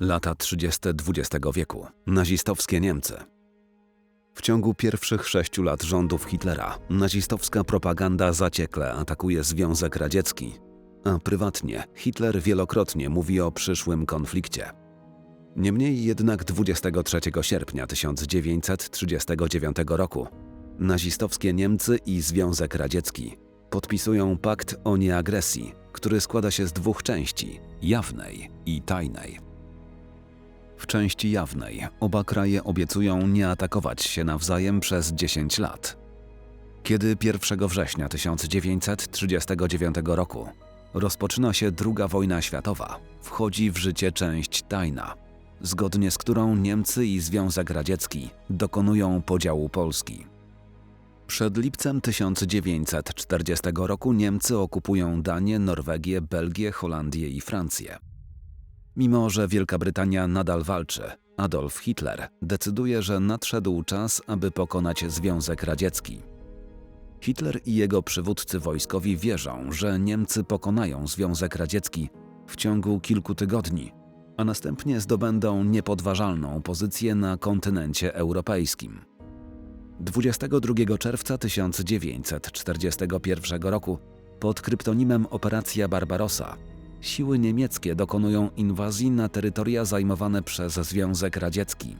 Lata 30. XX wieku. Nazistowskie Niemcy. W ciągu pierwszych sześciu lat rządów Hitlera nazistowska propaganda zaciekle atakuje Związek Radziecki, a prywatnie Hitler wielokrotnie mówi o przyszłym konflikcie. Niemniej jednak 23 sierpnia 1939 roku nazistowskie Niemcy i Związek Radziecki podpisują pakt o nieagresji, który składa się z dwóch części jawnej i tajnej. W części jawnej oba kraje obiecują nie atakować się nawzajem przez 10 lat. Kiedy 1 września 1939 roku rozpoczyna się II wojna światowa, wchodzi w życie część tajna, zgodnie z którą Niemcy i Związek Radziecki dokonują podziału Polski. Przed lipcem 1940 roku Niemcy okupują Danię, Norwegię, Belgię, Holandię i Francję. Mimo, że Wielka Brytania nadal walczy, Adolf Hitler decyduje, że nadszedł czas, aby pokonać Związek Radziecki. Hitler i jego przywódcy wojskowi wierzą, że Niemcy pokonają Związek Radziecki w ciągu kilku tygodni, a następnie zdobędą niepodważalną pozycję na kontynencie europejskim. 22 czerwca 1941 roku pod kryptonimem Operacja Barbarossa siły niemieckie dokonują inwazji na terytoria zajmowane przez Związek Radziecki.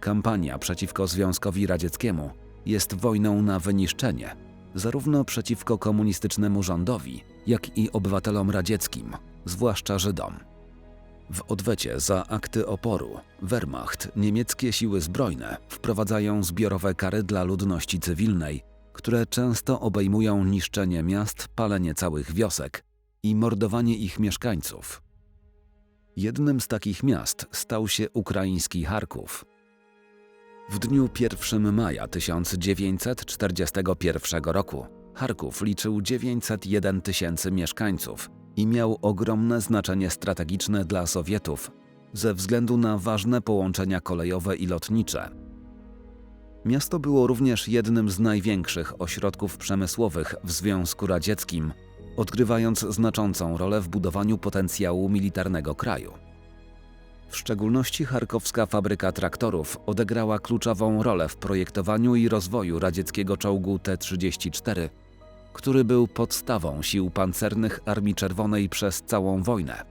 Kampania przeciwko Związkowi Radzieckiemu jest wojną na wyniszczenie, zarówno przeciwko komunistycznemu rządowi, jak i obywatelom radzieckim, zwłaszcza Żydom. W odwecie za akty oporu Wehrmacht, niemieckie siły zbrojne wprowadzają zbiorowe kary dla ludności cywilnej, które często obejmują niszczenie miast, palenie całych wiosek i mordowanie ich mieszkańców. Jednym z takich miast stał się ukraiński Charków. W dniu 1 maja 1941 roku Charków liczył 901 tysięcy mieszkańców i miał ogromne znaczenie strategiczne dla Sowietów ze względu na ważne połączenia kolejowe i lotnicze. Miasto było również jednym z największych ośrodków przemysłowych w Związku Radzieckim, odgrywając znaczącą rolę w budowaniu potencjału militarnego kraju. W szczególności charkowska fabryka traktorów odegrała kluczową rolę w projektowaniu i rozwoju radzieckiego czołgu T-34, który był podstawą sił pancernych Armii Czerwonej przez całą wojnę.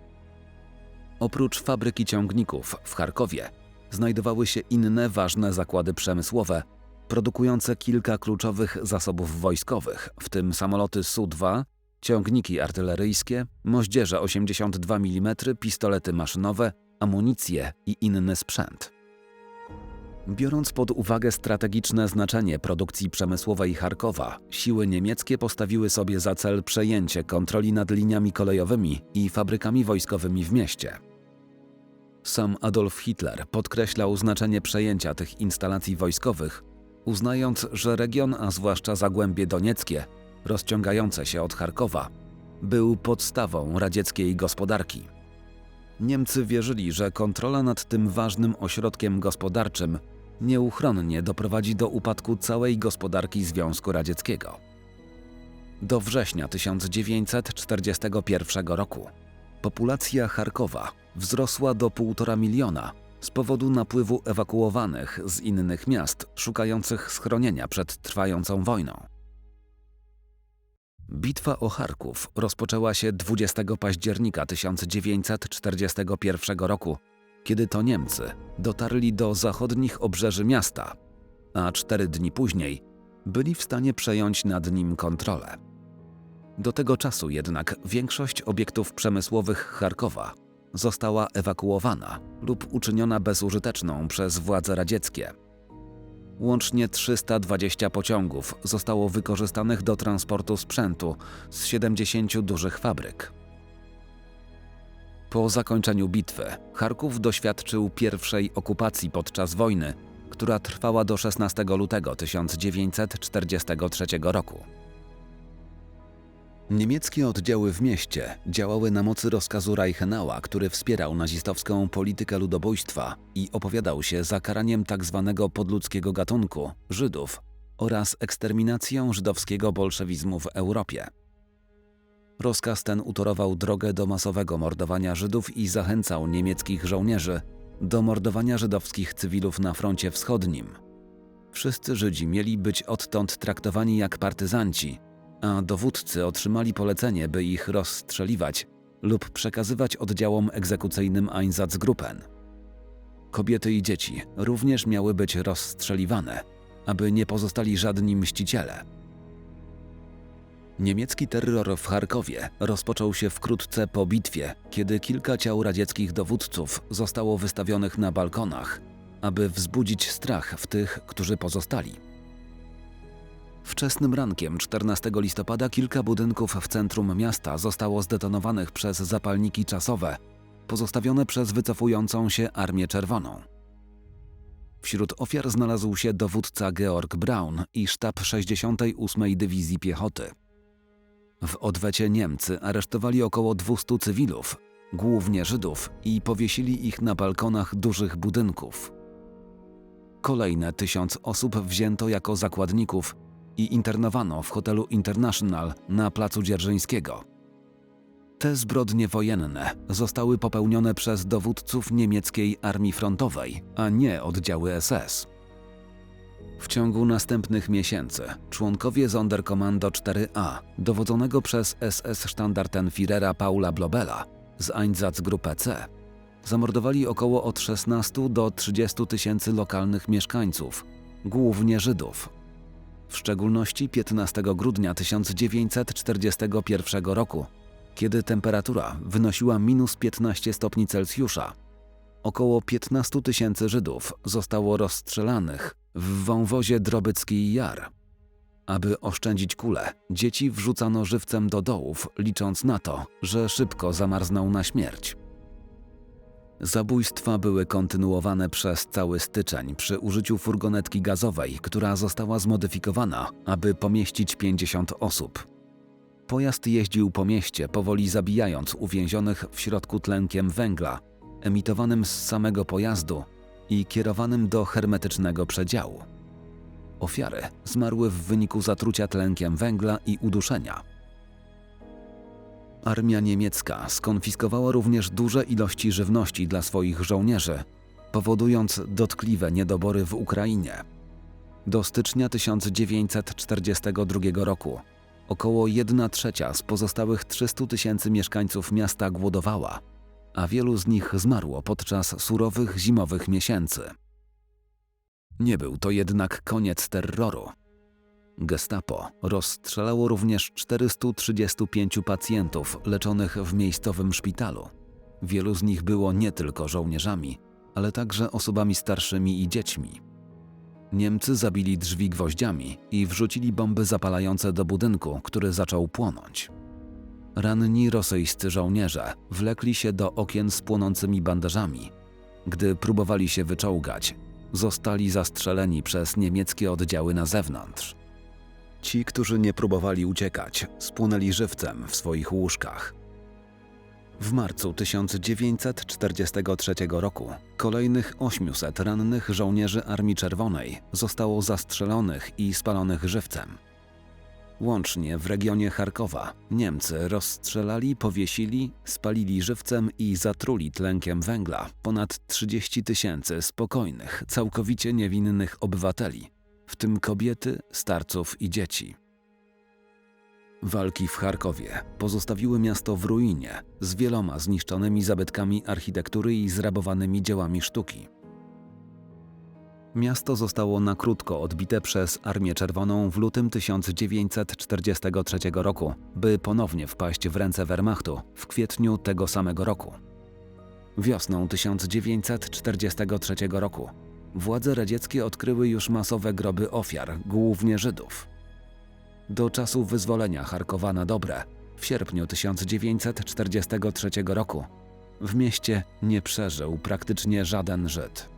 Oprócz fabryki ciągników w Charkowie znajdowały się inne ważne zakłady przemysłowe, produkujące kilka kluczowych zasobów wojskowych, w tym samoloty Su-2, ciągniki artyleryjskie, moździerze 82 mm, pistolety maszynowe, amunicję i inny sprzęt. Biorąc pod uwagę strategiczne znaczenie produkcji przemysłowej Charkowa, siły niemieckie postawiły sobie za cel przejęcie kontroli nad liniami kolejowymi i fabrykami wojskowymi w mieście. Sam Adolf Hitler podkreślał znaczenie przejęcia tych instalacji wojskowych, uznając, że region, a zwłaszcza Zagłębie Donieckie, rozciągające się od Charkowa, był podstawą radzieckiej gospodarki. Niemcy wierzyli, że kontrola nad tym ważnym ośrodkiem gospodarczym nieuchronnie doprowadzi do upadku całej gospodarki Związku Radzieckiego. Do września 1941 roku populacja Charkowa wzrosła do 1,5 miliona z powodu napływu ewakuowanych z innych miast szukających schronienia przed trwającą wojną. Bitwa o Charków rozpoczęła się 20 października 1941 roku, kiedy to Niemcy dotarli do zachodnich obrzeży miasta, a cztery dni później byli w stanie przejąć nad nim kontrolę. Do tego czasu jednak większość obiektów przemysłowych Charkowa została ewakuowana lub uczyniona bezużyteczną przez władze radzieckie. Łącznie 320 pociągów zostało wykorzystanych do transportu sprzętu z 70 dużych fabryk. Po zakończeniu bitwy Charków doświadczył pierwszej okupacji podczas wojny, która trwała do 16 lutego 1943 roku. Niemieckie oddziały w mieście działały na mocy rozkazu Reichenau'a, który wspierał nazistowską politykę ludobójstwa i opowiadał się za karaniem tzw. Tak podludzkiego gatunku Żydów oraz eksterminacją żydowskiego bolszewizmu w Europie. Rozkaz ten utorował drogę do masowego mordowania Żydów i zachęcał niemieckich żołnierzy do mordowania żydowskich cywilów na froncie wschodnim. Wszyscy Żydzi mieli być odtąd traktowani jak partyzanci, a dowódcy otrzymali polecenie, by ich rozstrzeliwać lub przekazywać oddziałom egzekucyjnym Einsatzgruppen. Kobiety i dzieci również miały być rozstrzeliwane, aby nie pozostali żadni mściciele. Niemiecki terror w Charkowie rozpoczął się wkrótce po bitwie, kiedy kilka ciał radzieckich dowódców zostało wystawionych na balkonach, aby wzbudzić strach w tych, którzy pozostali. Wczesnym rankiem 14 listopada kilka budynków w centrum miasta zostało zdetonowanych przez zapalniki czasowe, pozostawione przez wycofującą się Armię Czerwoną. Wśród ofiar znalazł się dowódca Georg Braun i sztab 68. Dywizji Piechoty. W odwecie Niemcy aresztowali około 200 cywilów, głównie Żydów, i powiesili ich na balkonach dużych budynków. Kolejne tysiąc osób wzięto jako zakładników i internowano w hotelu International na placu Dzierżyńskiego. Te zbrodnie wojenne zostały popełnione przez dowódców niemieckiej armii frontowej, a nie oddziały SS. W ciągu następnych miesięcy członkowie Sonderkommando 4A, dowodzonego przez SS-Standartenführera Paula Blobela z Einsatzgruppe C, zamordowali około od 16 do 30 tysięcy lokalnych mieszkańców, głównie Żydów. W szczególności 15 grudnia 1941 roku, kiedy temperatura wynosiła minus 15 stopni Celsjusza, około 15 tysięcy Żydów zostało rozstrzelanych w wąwozie Drobycki Jar. Aby oszczędzić kule, dzieci wrzucano żywcem do dołów, licząc na to, że szybko zamarzną na śmierć. Zabójstwa były kontynuowane przez cały styczeń przy użyciu furgonetki gazowej, która została zmodyfikowana, aby pomieścić 50 osób. Pojazd jeździł po mieście, powoli zabijając uwięzionych w środku tlenkiem węgla, emitowanym z samego pojazdu i kierowanym do hermetycznego przedziału. Ofiary zmarły w wyniku zatrucia tlenkiem węgla i uduszenia. Armia niemiecka skonfiskowała również duże ilości żywności dla swoich żołnierzy, powodując dotkliwe niedobory w Ukrainie. Do stycznia 1942 roku około 1 trzecia z pozostałych 300 tysięcy mieszkańców miasta głodowała, a wielu z nich zmarło podczas surowych zimowych miesięcy. Nie był to jednak koniec terroru. Gestapo rozstrzelało również 435 pacjentów leczonych w miejscowym szpitalu. Wielu z nich było nie tylko żołnierzami, ale także osobami starszymi i dziećmi. Niemcy zabili drzwi gwoździami i wrzucili bomby zapalające do budynku, który zaczął płonąć. Ranni rosyjscy żołnierze wlekli się do okien z płonącymi bandażami. Gdy próbowali się wyczołgać, zostali zastrzeleni przez niemieckie oddziały na zewnątrz. Ci, którzy nie próbowali uciekać, spłonęli żywcem w swoich łóżkach. W marcu 1943 roku kolejnych 800 rannych żołnierzy Armii Czerwonej zostało zastrzelonych i spalonych żywcem. Łącznie w regionie Charkowa Niemcy rozstrzelali, powiesili, spalili żywcem i zatruli tlenkiem węgla ponad 30 tysięcy spokojnych, całkowicie niewinnych obywateli, w tym kobiety, starców i dzieci. Walki w Charkowie pozostawiły miasto w ruinie z wieloma zniszczonymi zabytkami architektury i zrabowanymi dziełami sztuki. Miasto zostało na krótko odbite przez Armię Czerwoną w lutym 1943 roku, by ponownie wpaść w ręce Wehrmachtu w kwietniu tego samego roku. Wiosną 1943 roku władze radzieckie odkryły już masowe groby ofiar, głównie Żydów. Do czasu wyzwolenia Charkowa na dobre, w sierpniu 1943 roku, w mieście nie przeżył praktycznie żaden Żyd.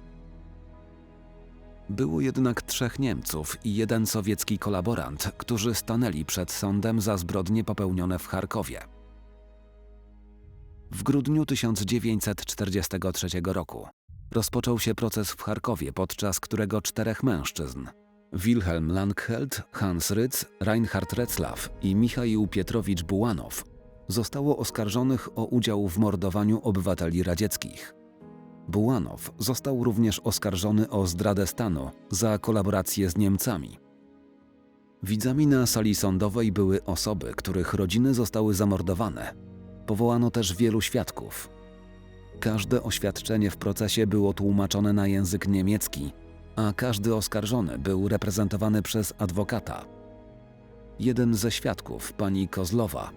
Było jednak trzech Niemców i jeden sowiecki kolaborant, którzy stanęli przed sądem za zbrodnie popełnione w Charkowie. W grudniu 1943 roku rozpoczął się proces w Charkowie, podczas którego czterech mężczyzn Wilhelm Langheld, Hans Rytz, Reinhard Retzlaff i Michał Pietrowicz Bułanow zostało oskarżonych o udział w mordowaniu obywateli radzieckich. Bułanow został również oskarżony o zdradę stanu za kolaborację z Niemcami. Widzami na sali sądowej były osoby, których rodziny zostały zamordowane. Powołano też wielu świadków. Każde oświadczenie w procesie było tłumaczone na język niemiecki, a każdy oskarżony był reprezentowany przez adwokata. Jeden ze świadków, pani Kozlowa,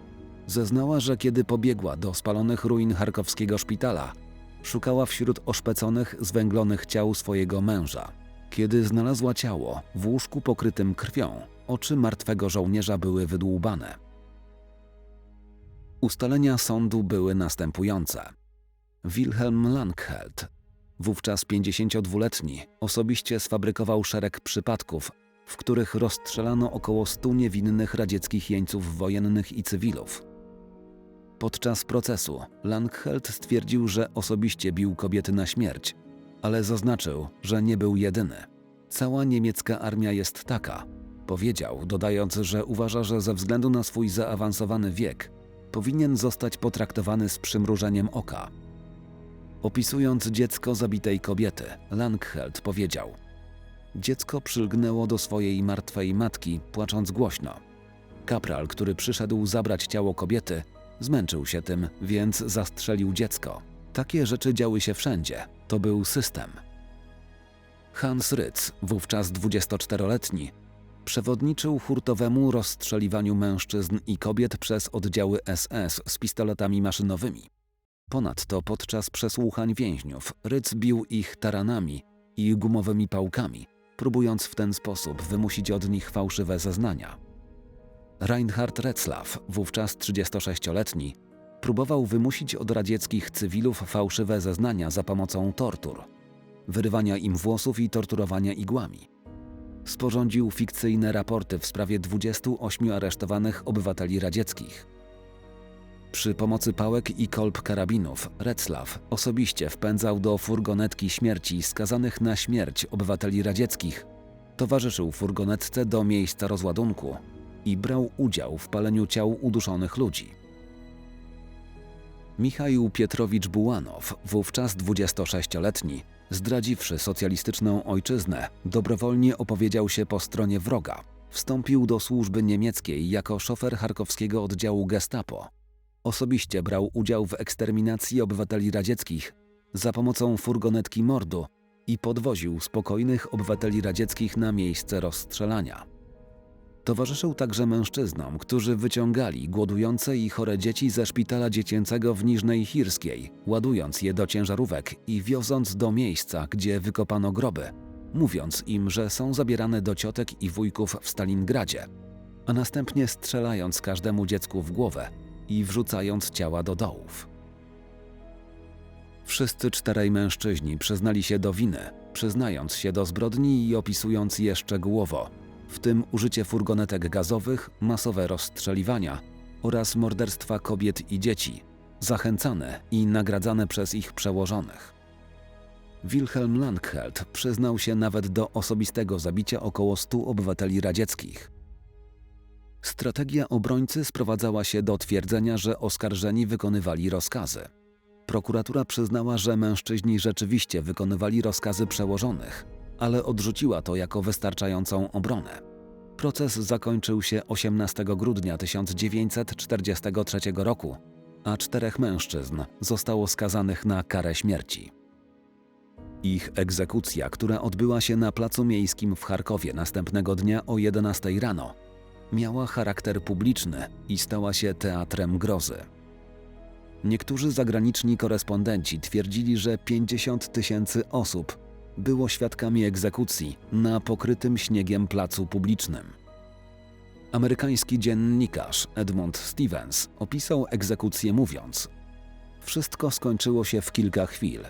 zeznała, że kiedy pobiegła do spalonych ruin charkowskiego szpitala, szukała wśród oszpeconych, zwęglonych ciał swojego męża. Kiedy znalazła ciało w łóżku pokrytym krwią, oczy martwego żołnierza były wydłubane. Ustalenia sądu były następujące. Wilhelm Langheld, wówczas 52-letni, osobiście sfabrykował szereg przypadków, w których rozstrzelano około 100 niewinnych radzieckich jeńców wojennych i cywilów. Podczas procesu Langheld stwierdził, że osobiście bił kobiety na śmierć, ale zaznaczył, że nie był jedyny. Cała niemiecka armia jest taka, powiedział, dodając, że uważa, że ze względu na swój zaawansowany wiek powinien zostać potraktowany z przymrużeniem oka. Opisując dziecko zabitej kobiety, Langheld powiedział: Dziecko przylgnęło do swojej martwej matki, płacząc głośno. Kapral, który przyszedł zabrać ciało kobiety, zmęczył się tym, więc zastrzelił dziecko. Takie rzeczy działy się wszędzie. To był system. Hans Rytz, wówczas 24-letni, przewodniczył hurtowemu rozstrzeliwaniu mężczyzn i kobiet przez oddziały SS z pistoletami maszynowymi. Ponadto podczas przesłuchań więźniów Ryc bił ich taranami i gumowymi pałkami, próbując w ten sposób wymusić od nich fałszywe zeznania. Reinhard Retzlaff, wówczas 36-letni, próbował wymusić od radzieckich cywilów fałszywe zeznania za pomocą tortur, wyrywania im włosów i torturowania igłami. Sporządził fikcyjne raporty w sprawie 28 aresztowanych obywateli radzieckich. Przy pomocy pałek i kolb karabinów Retzlaff osobiście wpędzał do furgonetki śmierci skazanych na śmierć obywateli radzieckich, towarzyszył furgonetce do miejsca rozładunku i brał udział w paleniu ciał uduszonych ludzi. Michał Pietrowicz Bułanow, wówczas 26-letni, zdradziwszy socjalistyczną ojczyznę, dobrowolnie opowiedział się po stronie wroga. Wstąpił do służby niemieckiej jako szofer charkowskiego oddziału Gestapo. Osobiście brał udział w eksterminacji obywateli radzieckich za pomocą furgonetki mordu i podwoził spokojnych obywateli radzieckich na miejsce rozstrzelania. Towarzyszył także mężczyznom, którzy wyciągali głodujące i chore dzieci ze szpitala dziecięcego w Niżnej Chirskiej, ładując je do ciężarówek i wioząc do miejsca, gdzie wykopano groby, mówiąc im, że są zabierane do ciotek i wujków w Stalingradzie, a następnie strzelając każdemu dziecku w głowę i wrzucając ciała do dołów. Wszyscy czterej mężczyźni przyznali się do winy, przyznając się do zbrodni i opisując je szczegółowo, w tym użycie furgonetek gazowych, masowe rozstrzeliwania oraz morderstwa kobiet i dzieci, zachęcane i nagradzane przez ich przełożonych. Wilhelm Langheld przyznał się nawet do osobistego zabicia około 100 obywateli radzieckich. Strategia obrońcy sprowadzała się do twierdzenia, że oskarżeni wykonywali rozkazy. Prokuratura przyznała, że mężczyźni rzeczywiście wykonywali rozkazy przełożonych, ale odrzuciła to jako wystarczającą obronę. Proces zakończył się 18 grudnia 1943 roku, a czterech mężczyzn zostało skazanych na karę śmierci. Ich egzekucja, która odbyła się na placu miejskim w Charkowie następnego dnia o 11 rano, miała charakter publiczny i stała się teatrem grozy. Niektórzy zagraniczni korespondenci twierdzili, że 50 tysięcy osób było świadkami egzekucji na pokrytym śniegiem placu publicznym. Amerykański dziennikarz Edmund Stevens opisał egzekucję mówiąc: Wszystko skończyło się w kilka chwil.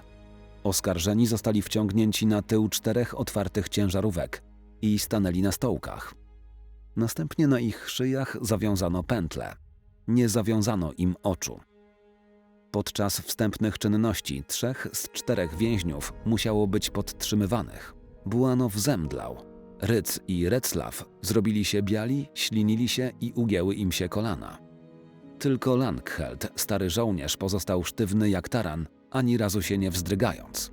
Oskarżeni zostali wciągnięci na tył czterech otwartych ciężarówek i stanęli na stołkach. Następnie na ich szyjach zawiązano pętle. Nie zawiązano im oczu. Podczas wstępnych czynności trzech z czterech więźniów musiało być podtrzymywanych. Bułanow zemdlał. Ryc i Reclaw zrobili się biali, ślinili się i ugięły im się kolana. Tylko Langheld, stary żołnierz, pozostał sztywny jak taran, ani razu się nie wzdrygając.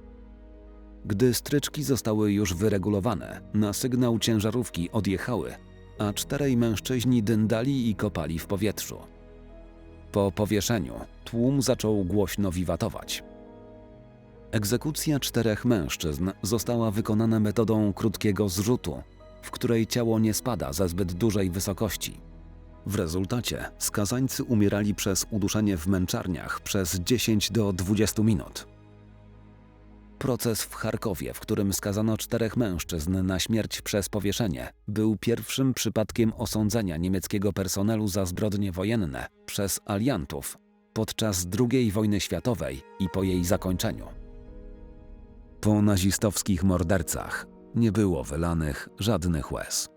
Gdy stryczki zostały już wyregulowane, na sygnał ciężarówki odjechały, a czterej mężczyźni dyndali i kopali w powietrzu. Po powieszeniu tłum zaczął głośno wiwatować. Egzekucja czterech mężczyzn została wykonana metodą krótkiego zrzutu, w której ciało nie spada ze zbyt dużej wysokości. W rezultacie skazańcy umierali przez uduszenie w męczarniach przez 10 do 20 minut. Proces w Charkowie, w którym skazano czterech mężczyzn na śmierć przez powieszenie, był pierwszym przypadkiem osądzenia niemieckiego personelu za zbrodnie wojenne przez aliantów podczas II wojny światowej i po jej zakończeniu. Po nazistowskich mordercach nie było wylanych żadnych łez.